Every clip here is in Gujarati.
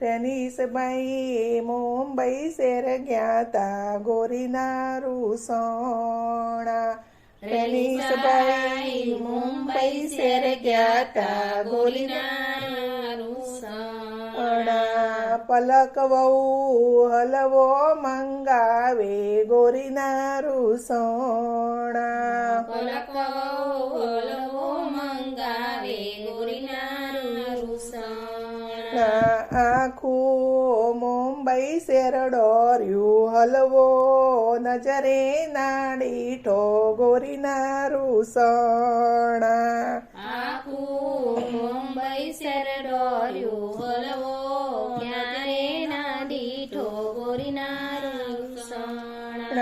રેનીસભાઈ મુંબઈ શેર ગયા તા ગોરીના રૂસોણા રેનીસભાઈ મુંબઈ શેર ગયા તા ગોરીના અણા પલક વહુ હલવો મંગાવે ગોરીના રૂસોણા મુંબઈ શેર ડોર્યું હલવો નજરે નાડીઠો ગોરીના રૂસણા આખું મુંબઈ શેર ડોર્યું હલવો ક્યારે ના દીઠો ગોરીના રૂસણ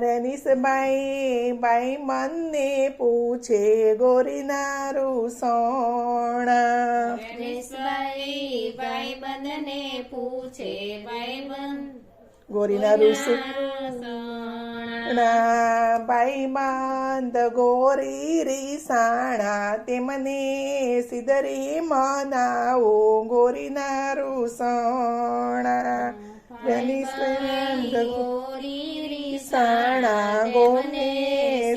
રેનીસબાઈ બાઈ મનને પૂછે ગોરીના રૂસોણા ગોરીના રૂસ રૂસણ ના બાઈ બાંધ ગોરી રીસાણા તેમને સિદરી મનાવો ગોરીના રૂસણા રેનીસબાઈ ગોરી સાણા ગોને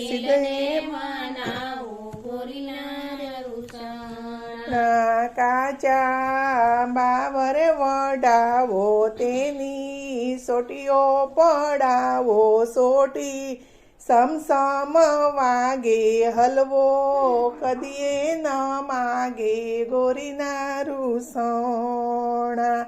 સિદરી મનાવું ગોરીના રૂસણ ના કાચા બાવર વડાવો તેની સોટીઓ પડાવો, સોટી સમસમ વાગે, હલવો કદીએ ન માગે ગોરીના રૂસોણા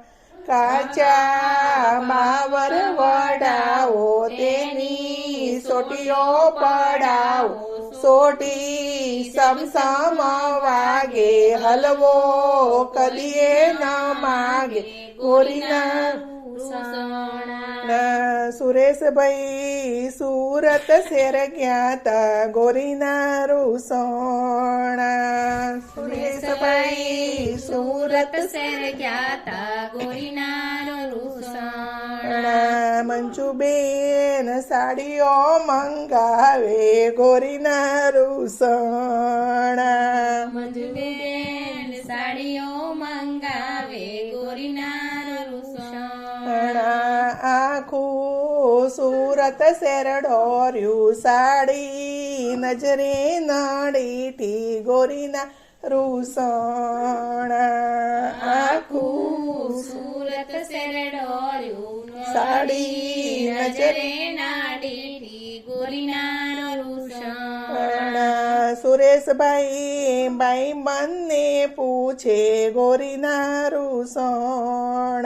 કાચા માવર વડાવો તેની સોટીઓ પડાવો, સોટી સમસમ વાગે, હલવો કદીએ ન માગે, ગોરીના સુરેશભાઈ સુરત શેર ગયા તા ગોરીના રૂસોણા સુરેશભાઈ સુરત શેર ગયા તા ગોરીના રૂસોણા મંજુબેન સાડીઓ મંગાવે ગોરીના રૂસણા મંજુબેન સુરત શેરડોર્યું સાડી નજરે નડીઠી ગોરીના રૂસણા. આખું સુરત શેરડોર્યું સાડી નજરે નાડીથી સુરેશભાઈ બાઈ બંને પૂછે ગોરીના રૂસોણા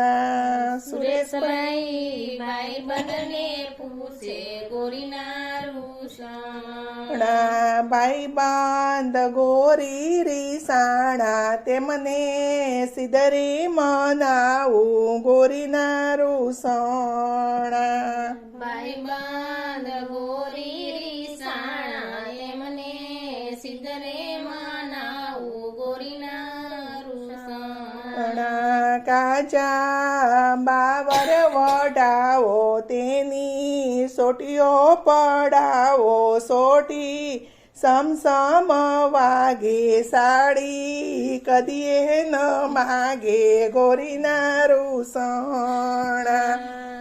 સુરેશભાઈ ભાઈ બંને પૂછે ગોરીના રૂસણ ભાઈ બાંધ ગોરી રીસાણા તેમને સિદરી મનાવું ગોરીના રૂસોણા ભાઈ બાંધ સિદ્ધરે મનાવું ગોરીના રૂસણ ના કાચા બાવર વડાવો તેની સોટીઓ પડાવો સોટી સમસમ વાગે સાડી કદીએ ન માગે ગોરીના રૂસણા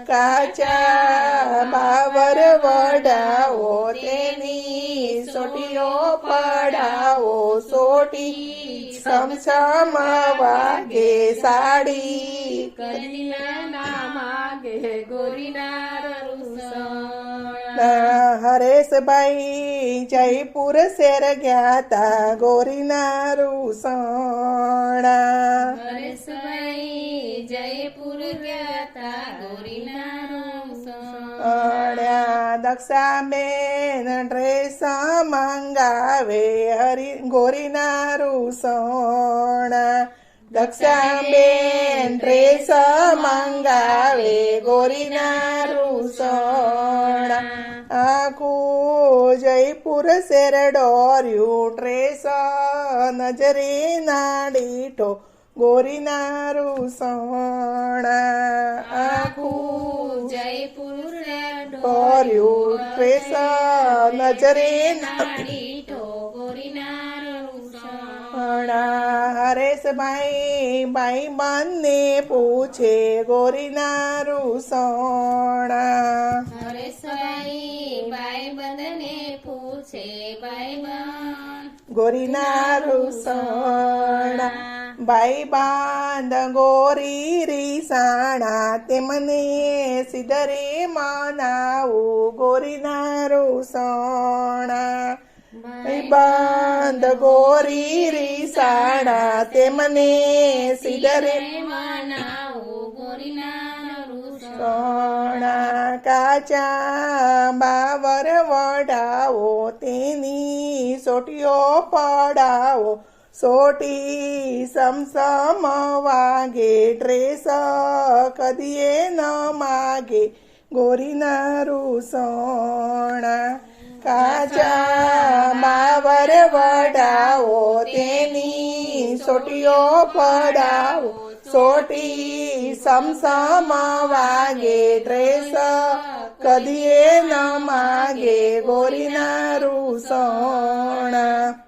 કાચા બાવર વડાવો તેની સોટીઓ સોટી સમસમ વાગે સાડી. કદીના ના માગે ગોરીના હરેશભાઈ જયપુર શેર ગયા તા ગોરીના રૂસણા. હરેશભાઈ જયપુર ગયા તા ગોરીના રૂસણા. દક્ષાબેન ડ્રેસ મંગાવે હરી ગોરીના રૂસોણા દક્ષાબેન ડ્રેસ મંગાવે ગોરીના રૂસોણા આખું જયપુર શેર ડોર્યું ડ્રેસ નજરે નાડીઠો ગોરીના રૂસોણા આખું જયપુર કર્યું ટ્રેસ નજરે હરેશભાઈ ભાઈ બંને પૂછે ગોરીના રૂસોણા હરેશભાઈ ભાઈ બંધને પૂછે ભાઈ ગોરીના રૂસોણા ભાઈ બાંધ ગોરી રીસાણા તેમને સિધરે મનાવું ગોરીના રૂસોણા ભાઈ બાંધ ગોરી રીસાણા તેમને સિધરે મનાવો ગોરીના રૂસો સોણા. કાચા બાવર વડાવો, તેની સોટીઓ પડાવો સોટી સમસમ વાગે ડ્રેસ કદીએ ન માગે ગોરીના રૂસોણા કાચા બાવર વડાવો તેની સોટીઓ પડાવો સોટી સમસમ વાગે ડ્રેસ કદીએ ન માગે ગોરીના રૂસોણા